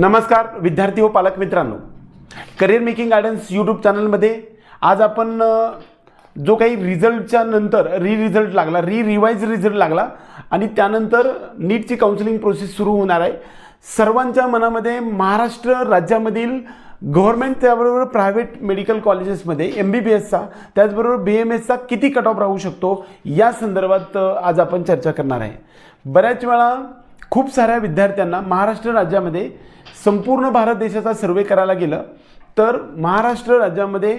नमस्कार विद्यार्थी व पालक मित्रांनो. करिअर मेकिंग गायडन्स यूट्यूब चॅनलमध्ये आज आपण जो काही रिझल्टच्या नंतर री रिझल्ट लागला री रिवाईज रिझल्ट लागला आणि त्यानंतर नीटची काउन्सिलिंग प्रोसेस सुरू होणार आहे. सर्वांच्या मनामध्ये महाराष्ट्र राज्यामधील गव्हर्मेंट त्याबरोबर प्रायव्हेट मेडिकल कॉलेजेसमध्ये एम बी बी एसचा त्याचबरोबर बी एम एसचा किती कट ऑफ राहू शकतो या संदर्भात आज आपण चर्चा करणार आहे. बऱ्याच वेळा खूप साऱ्या विद्यार्थ्यांना महाराष्ट्र राज्यामध्ये संपूर्ण भारत देशाचा सर्वे करायला गेलं तर महाराष्ट्र राज्यामध्ये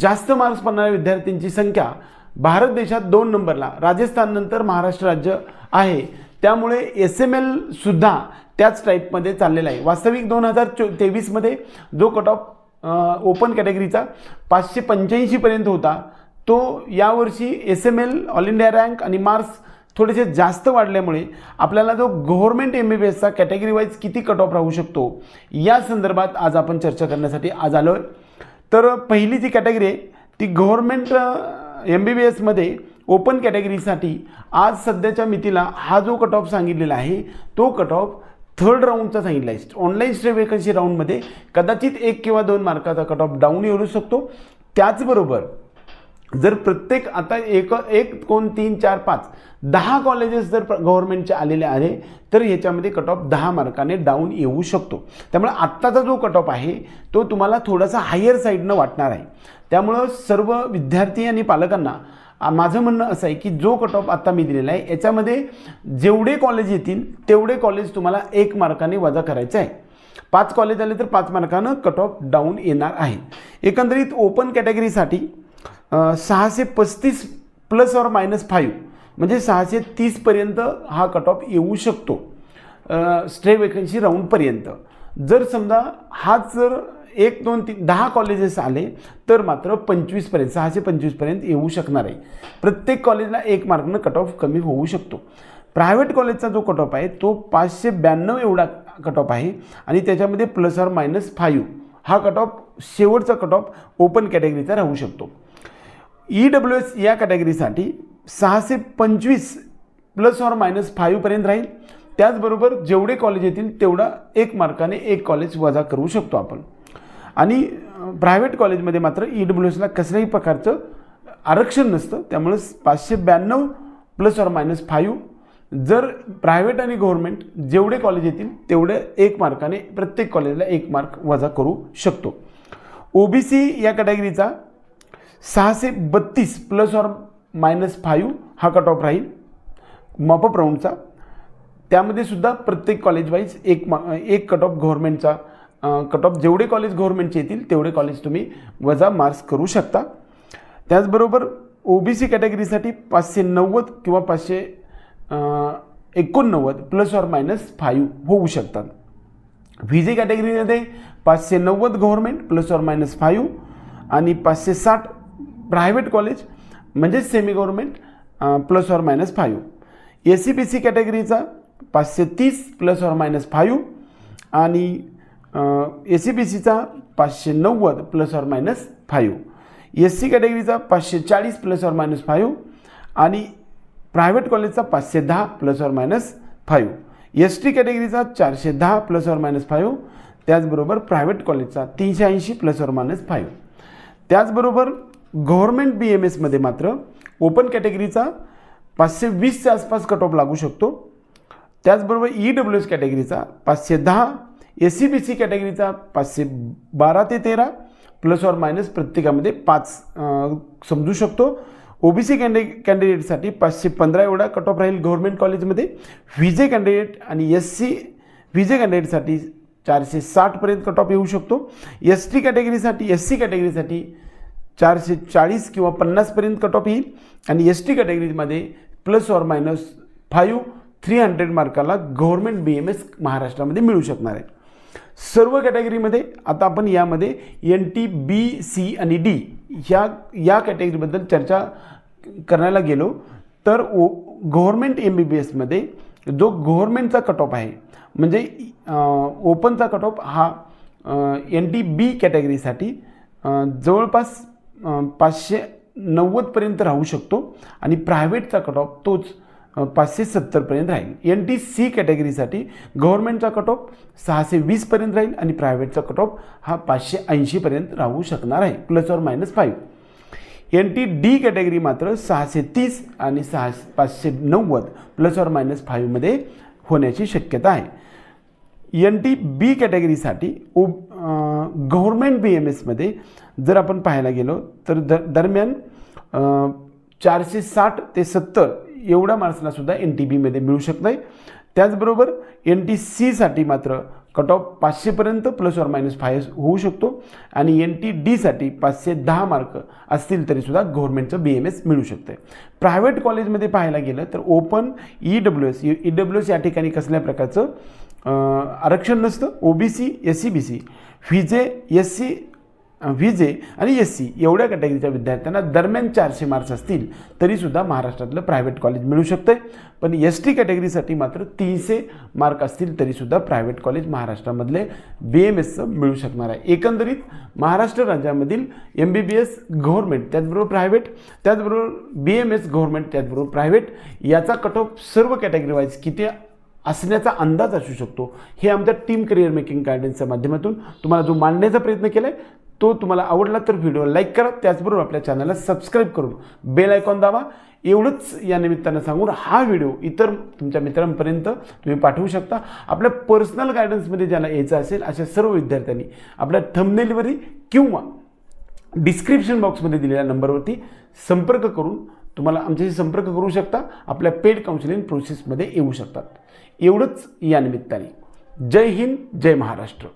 जास्त मार्क्स पडणाऱ्या विद्यार्थ्यांची संख्या भारत देशात दोन नंबरला राजस्थाननंतर महाराष्ट्र राज्य आहे. त्यामुळे एस एम एलसुद्धा त्याच टाईपमध्ये चाललेला आहे. वास्तविक दोन हजार चो तेवीसमध्ये जो कट ऑफ ओपन कॅटेगरीचा पाचशे पंच्याऐंशीपर्यंत होता तो यावर्षी S M L all India rank आणि मार्क्स थोडेसे जास्त वाढल्यामुळे आपल्याला जो गव्हर्नमेंट एम बी बी एसचा कॅटेगरी वाईज किती कट ऑफ राहू शकतो या संदर्भात आज आपण चर्चा करण्यासाठी आज आलो आहे तर पहिली जी कॅटेगरी आहे ती गव्हर्नमेंट एम बी बी एसमध्ये ओपन कॅटेगरीसाठी आज सध्याच्या मितीला हा जो कट ऑफ सांगितलेला आहे तो कट ऑफ थर्ड राऊंडचा सांगितला आहे ऑनलाईन स्टे वेकन्सी राऊंडमध्ये कदाचित एक किंवा दोन मार्काचा कट ऑफ डाऊन येऊ शकतो. त्याचबरोबर जर प्रत्येक आता एक एक दोन तीन चार पाच दहा कॉलेजेस जर गव्हर्नमेंटचे आलेले आहे तर ह्याच्यामध्ये कट ऑफ दहा मार्काने डाऊन येऊ शकतो. त्यामुळे आत्ताचा जो कट ऑफ आहे तो तुम्हाला थोडासा हायर साईडनं वाटणार आहे. त्यामुळं सर्व विद्यार्थी आणि पालकांना माझं म्हणणं असं आहे की जो कट ऑफ आत्ता मी दिलेला आहे याच्यामध्ये जेवढे कॉलेज येतील तेवढे कॉलेज तुम्हाला एक मार्काने वजा करायचं आहे. पाच कॉलेज आले तर पाच मार्कानं कट ऑफ डाऊन येणार आहे. एकंदरीत ओपन कॅटेगरीसाठी सहाशे पस्तीस प्लस ऑर मायनस फाईव्ह. म्हणजे सहाशे तीसपर्यंत हा कट ऑफ येऊ शकतो. स्ट्रे वेकन्सी राऊंडपर्यंत जर समजा हाच जर एक दोन तीन दहा कॉलेजेस आले तर मात्र पंचवीसपर्यंत सहाशे पंचवीसपर्यंत येऊ शकणार आहे. प्रत्येक कॉलेजला एक मार्कनं कट ऑफ कमी होऊ शकतो. प्रायव्हेट कॉलेजचा जो कट ऑफ आहे तो पाचशे ब्याण्णव एवढा कट ऑफ आहे आणि त्याच्यामध्ये प्लस ऑर मायनस फाईव्ह हा कट ऑफ शेवटचा कट ऑफ ओपन कॅटेगरीचा राहू शकतो. ई डब्ल्यू एस या कॅटेगरीसाठी सहाशे पंचवीस प्लस ऑर मायनस फाईव्हपर्यंत राहील. त्याचबरोबर जेवढे कॉलेज येतील तेवढा एक मार्काने एक कॉलेज वजा करू शकतो आपण. आणि प्रायव्हेट कॉलेजमध्ये मात्र ई डब्ल्यू एसला कसल्याही प्रकारचं आरक्षण नसतं. त्यामुळं पाचशे ब्याण्णव प्लस ऑर मायनस फाईव्ह जर प्रायव्हेट आणि गव्हर्नमेंट जेवढे कॉलेज येतील तेवढे एक मार्काने प्रत्येक कॉलेजला एक मार्क वजा करू शकतो. ओ बी सी या कॅटेगरीचा सहाशे बत्तीस प्लस ऑर मायनस फाईव्ह हा कट ऑफ राहील मॉपअप राऊंडचा त्यामध्ये सुद्धा प्रत्येक कॉलेज वाईज एक मा एक कट ऑफ गव्हर्नमेंटचा कट ऑफ जेवढे कॉलेज गव्हर्नमेंटचे येतील तेवढे कॉलेज तुम्ही वजा मार्क्स करू शकता. त्याचबरोबर ओ बी सी कॅटेगरीसाठी पाचशे नव्वद किंवा पाचशे एकोणनव्वद प्लस ऑर मायनस फाईव्ह होऊ शकतात. व्ही जे कॅटेगरीमध्ये पाचशे नव्वद government plus or minus five आणि पाचशे साठ प्रायव्हेट कॉलेज म्हणजेच semi government plus or minus five A C B C कॅटेगरीचा पाचशे तीस प्लस ऑर मायनस फाईव्ह आणि ए सी बी सीचा पाचशे नव्वद plus or minus five S C कॅटेगरीचा पाचशे चाळीस प्लस ऑर मायनस फाईव्ह आणि प्रायव्हेट कॉलेजचा पाचशे दहा plus or minus five S T कॅटेगरीचा चारशे दहा प्लस ऑर मायनस फाईव्ह त्याचबरोबर प्रायव्हेट कॉलेजचा तीनशे ऐंशी प्लस ऑर मायनस फाईव्ह त्याचबरोबर गव्हर्मेंट बी एम एसमध्ये मात्र ओपन कॅटेगरीचा पाचशे वीसच्या आसपास कट ऑफ लागू शकतो. त्याचबरोबर ई डब्ल्यू एस कॅटेगरीचा पाचशे दहा एस सी बी सी कॅटेगरीचा पाचशे बारा ते तेरा प्लस ऑर मायनस प्रत्येकामध्ये पाच समजू शकतो. ओ बी सी कॅन्डि कॅन्डिडेटसाठी पाचशे पंधरा एवढा कट ऑफ राहील गव्हर्मेंट कॉलेजमध्ये. व्ही जे कॅन्डिडेट आणि एस सी व्ही जे कॅन्डिडेटसाठी चारशे साठपर्यंत कट ऑफ येऊ शकतो. एस टी कॅटेगरीसाठी एस सी कॅटेगरीसाठी चारशे चाळीस किंवा पन्नासपर्यंत कट ऑफ येईल. आणि एस टी कॅटेगरीमध्ये plus or minus five three hundred मार्काला government B M S महाराष्ट्रामध्ये मिळू शकणार आहे. सर्व कॅटेगरीमध्ये आता आपण यामध्ये एन टी बी सी आणि डी ह्या या कॅटेगरीबद्दल चर्चा करायला गेलो तर ओ गव्हर्मेंट एम बी बी एसमध्ये जो गव्हर्मेंटचा कट ऑफ आहे म्हणजे ओपनचा कट ऑफ हा एन टी बी कॅटेगरीसाठी जवळपास पाचशे नव्वदपर्यंत राहू शकतो आणि प्रायव्हेटचा कट ऑफ तोच पाचशे सत्तरपर्यंत राहील. एन टी सी कॅटेगरीसाठी गव्हर्नमेंटचा कट ऑफ सहाशे वीसपर्यंत राहील आणि प्रायव्हेटचा कट ऑफ हा पाचशे ऐंशीपर्यंत राहू शकणार आहे. Plus or minus five N T D category मात्र सहाशे तीस आणि सहा पाचशे नव्वद प्लस ऑर मायनस फाईव्हमध्ये होण्याची शक्यता आहे. एन टी बी कॅटेगरीसाठी उब गव्हर्मेंट बी एम एसमध्ये जर आपण पाहायला गेलो तर द दरम्यान चारशे साठ ते सत्तर एवढ्या मार्क्सला सुद्धा एन टी बीमध्ये मिळू शकतं आहे त्याचबरोबर एन टी सीसाठी मात्र कट ऑफ पाचशेपर्यंत प्लस ऑर मायनस फाय होऊ शकतो आणि एन टी डीसाठी पाचशे दहा मार्क असतील तरीसुद्धा गव्हर्नमेंटचं बी एम एस मिळू शकते प्रायव्हेट कॉलेजमध्ये पाहायला गेलं तर open E W S E W S या ठिकाणी कसल्या प्रकारचं आरक्षण नसतं. O B C S C B C V J S C V J आणि एस सी एवढ्या कॅटेगरीच्या विद्यार्थ्यांना दरम्यान चारशे मार्क्स असतील तरीसुद्धा महाराष्ट्रातलं प्रायव्हेट कॉलेज मिळू शकतं पण एस टी कॅटेगरीसाठी मात्र तीनशे मार्क असतील तरीसुद्धा प्रायव्हेट कॉलेज महाराष्ट्रामधले बी एम एसचं मिळू शकणार आहे. एकंदरीत महाराष्ट्र राज्यामधील M B B S government त्याचबरोबर प्रायव्हेट त्याचबरोबर बी एम एस गव्हर्मेंट त्याचबरोबर प्रायव्हेट याचा कट ऑफ सर्व कॅटेगरी वाईज किती असण्याचा अंदाज असू शकतो. हे आमच्या टीम करिअर मेकिंग गायडन्सच्या माध्यमातून तुम्हाला जो मांडण्याचा प्रयत्न केला आहे तो तुम्हाला आवडला तर व्हिडिओ लाईक करा. त्याचबरोबर आपल्या चॅनलला सबस्क्राईब करून बेल आयकॉन दाबा. एवढंच या निमित्तानं सांगून हा व्हिडिओ इतर तुमच्या मित्रांपर्यंत तुम्ही पाठवू शकता. आपल्या पर्सनल गायडन्समध्ये ज्याला यायचं असेल अशा सर्व विद्यार्थ्यांनी आपल्या थंबनेलवरी किंवा डिस्क्रिप्शन बॉक्समध्ये दिलेल्या नंबरवरती संपर्क करून तुम्हाला आमच्याशी संपर्क करू शकता. आपल्या पेड काउन्सिलिंग प्रोसेसमध्ये येऊ शकतात. एवढंच या निमित्ताने. जय हिंद जय महाराष्ट्र.